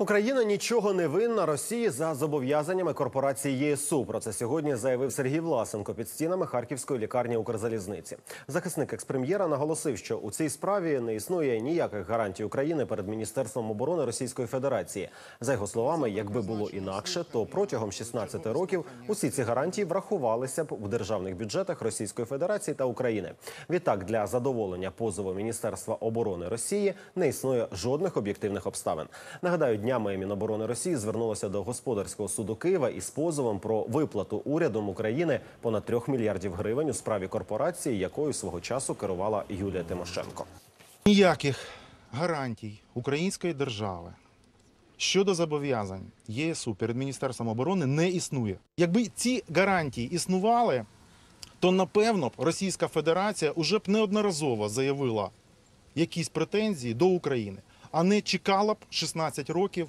Україна нічого не винна Росії за зобов'язаннями корпорації ЄСУ. Про це сьогодні заявив Сергій Власенко під стінами харківської лікарні Укрзалізниці. Захисник експрем'єра наголосив, що у цій справі не існує ніяких гарантій України перед міністерством оборони Російської Федерації. За його словами, якби було інакше, то протягом 16 років усі ці гарантії врахувалися б у державних бюджетах Російської Федерації та України. Відтак, для задоволення позову Міністерства оборони Росії не існує жодних об'єктивних обставин. Нагадаю, днями Міноборони Росії звернулося до господарського суду Києва із позовом про виплату урядом України понад 3 мільярдів гривень у справі корпорації, якою свого часу керувала Юлія Тимошенко. Ніяких гарантій української держави щодо зобов'язань ЄСУ перед Міністерством оборони не існує. Якби ці гарантії існували, то напевно б Російська Федерація уже б неодноразово заявила якісь претензії до України, а не чекала б 16 років